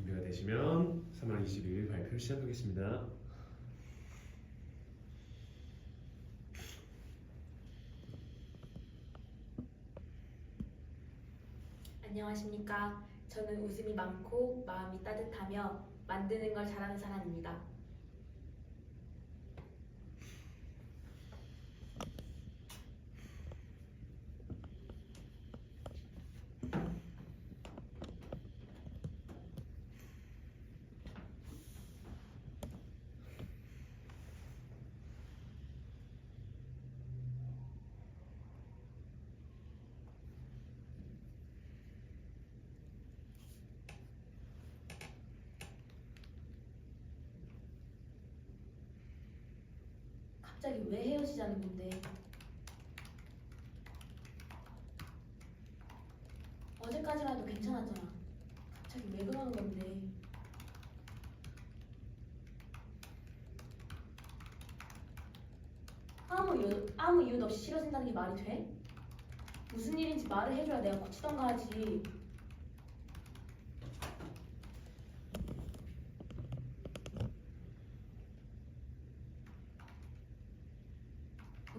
준비가 되시면 3월 22일 발표 시작하겠습니다. 안녕하십니까. 저는 웃음이 많고 마음이 따뜻하며 만드는 걸 잘하는 사람입니다. 갑자기 왜 헤어지자는 건데? 어제까지만 해도 괜찮았잖아. 갑자기 왜 그러는 건데? 아무 이유, 아무 이유도 없이 싫어진다는 게 말이 돼? 무슨 일인지 말을 해줘야 내가 고치던가 하지.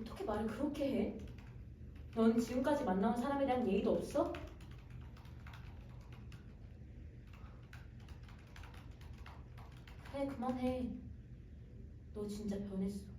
어떻게 말을 그렇게 해? 넌 지금까지 만나온 사람에 대한 예의도 없어? 그래 그만해. 너 진짜 변했어.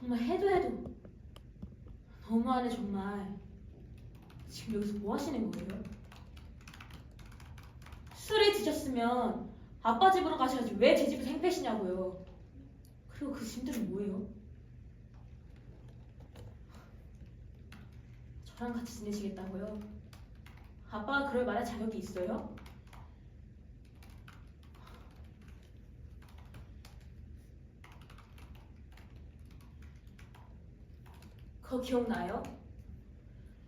정말 해도 해도 너무하네 정말. 지금 여기서 뭐 하시는 거예요? 술에 드셨으면 아빠 집으로 가셔야지 왜 제 집에서 행패시냐고요. 그리고 그 짐들은 뭐예요? 저랑 같이 지내시겠다고요? 아빠가 그럴 말할 자격이 있어요? 그거 기억나요?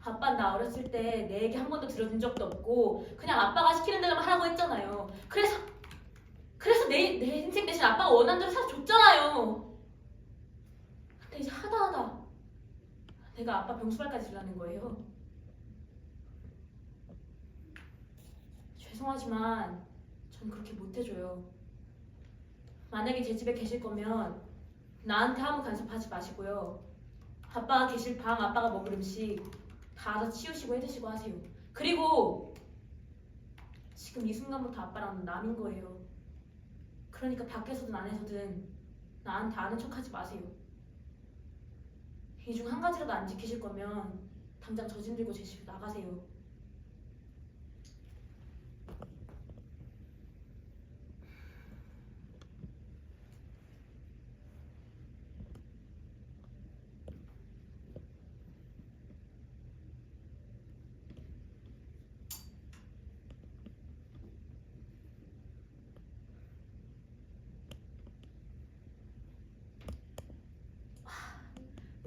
아빠 나 어렸을 때 내 얘기 한 번도 들어준 적도 없고 그냥 아빠가 시키는 대로만 하라고 했잖아요. 그래서 그래서 내, 내 인생 대신 아빠가 원하는 대로 살아줬잖아요. 근데 이제 하다 하다 내가 아빠 병수발까지 주라는 거예요. 죄송하지만 전 그렇게 못 해줘요. 만약에 제 집에 계실 거면 나한테 아무 간섭하지 마시고요. 아빠가 계실 방, 아빠가 먹을 음식 다다 치우시고 해드시고 하세요. 그리고 지금 이 순간부터 아빠랑 남인 거예요. 그러니까 밖에서든 안에서든 나한테 아는 척하지 마세요. 이 중 한 가지라도 안 지키실 거면 당장 저짐 들고 제 집에 나가세요.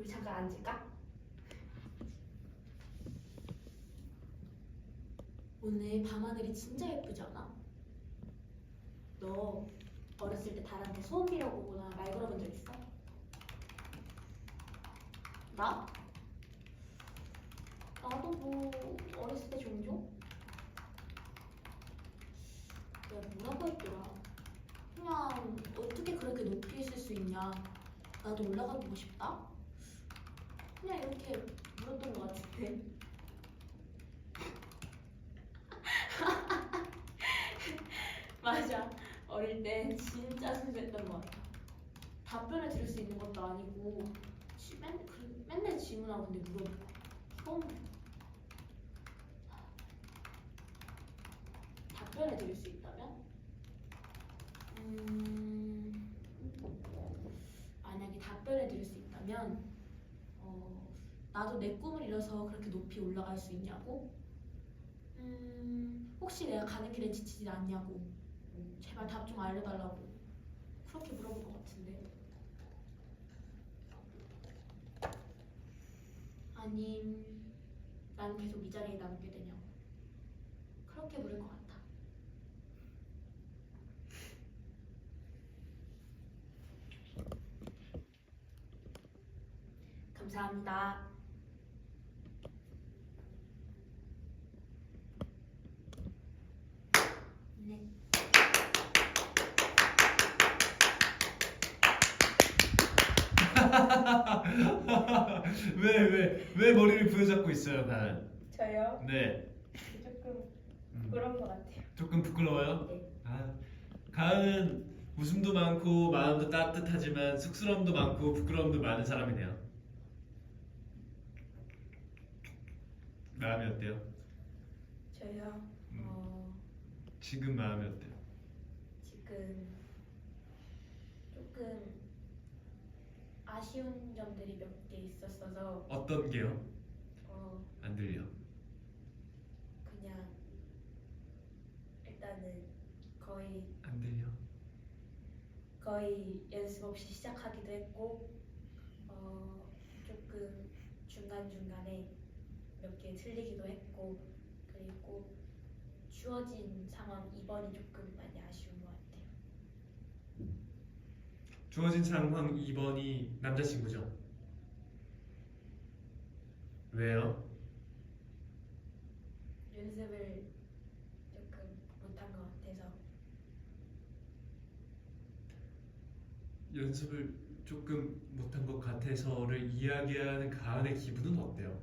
우리 잠깐 앉을까? 오늘 밤하늘이 진짜 예쁘지 않아? 너 어렸을 때 달한테 소원 빌어보거나 말 걸어본 적 있어? 나? 나도 뭐 어렸을 때 종종? 내가 뭐라고 했더라? 그냥 어떻게 그렇게 높이 있을 수 있냐? 나도 올라가 보고 싶다? 그냥 이렇게 물었던 것 같은데. 맞아. 어릴 때 진짜 순수했던 것 같아. 답변을 들을 수 있는 것도 아니고 지- 맨, 그, 맨날 질문하고 근데 물어보고 처음 답변을 드릴 수 있다면? 음, 만약에 답변을 드릴 수 있다면 어, 나도 내 꿈을 이뤄서 그렇게 높이 올라갈 수 있냐고? 음, 혹시 내가 가는 길에 지치지 않냐고? 제발 답 좀 알려달라고. 그렇게 물어볼 것 같은데. 아님, 난 계속 이 자리에 남게 되냐고. 그렇게 물을 것 같아. 감사합니다. 네. 왜, 왜, 왜 머리를 부여잡고 있어요, 가은? 저요? 네. 조금 음, 그런 것 같아요. 조금 부끄러워요? 네. 아, 가은은 웃음도 많고 마음도 따뜻하지만 쑥스러움도 많고 부끄러움도 많은 사람이네요. 마음이 어때요? 저요? 음, 어, 지금 마음이 어때요? 지금 조금 아쉬운 점들이 몇 개 있었어서 어떤 게요? 어, 안 들려. 그냥 일단은 거의 안 들려. 거의 연습 없이 시작하기도 했고 어, 조금 중간 중간에 몇 개 틀리기도 했고 그리고 주어진 상황 2번이 조금 많이 아쉬운 것 같아요. 주어진 상황 2번이 남자친구죠? 왜요? 연습을 조금 못한 것 같아서 연습을 조금 못한 것 같아서를 이야기하는 가은의 기분은 어때요?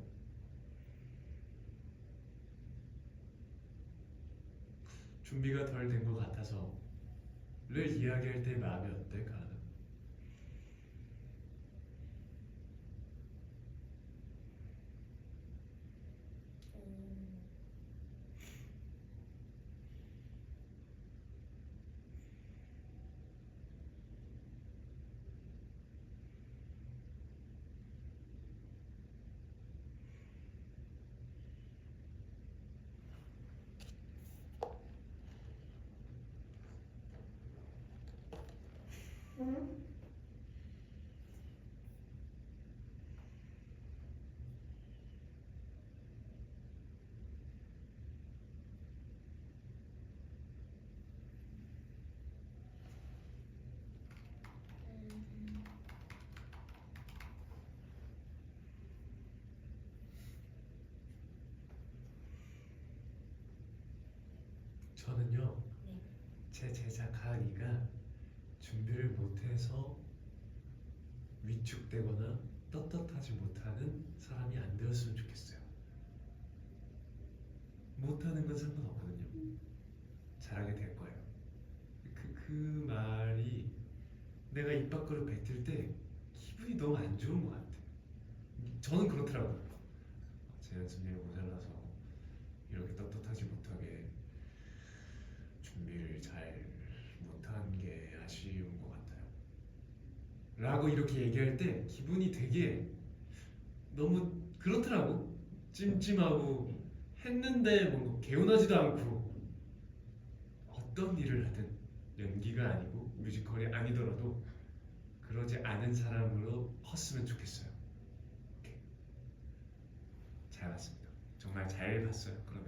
준비가 덜 된 것 같아서를 이야기할 때 마음이 어때, 가은 음, 저는요, 네. 제 제자 가은이가 준비를 못해서 위축되거나 떳떳하지 못하는 사람이 안 되었으면 좋겠어요. 못하는 건 상관없거든요. 잘하게 될 거예요. 그, 그 말이 내가 입 밖으로 뱉을 때 기분이 너무 안 좋은 것 같아. 저는 그렇더라고요. 제 연습량이 모자라서 이렇게 떳떳하지 못하게 준비를 잘 아쉬운 것 같아요. 라고 이렇게 얘기할 때 기분이 되게 너무 그렇더라고. 찜찜하고 했는데 뭔가 개운하지도 않고 어떤 일을 하든 연기가 아니고 뮤지컬이 아니더라도 그러지 않은 사람으로 컸으면 좋겠어요. 오케이. 잘 봤습니다. 정말 잘 봤어요. 그런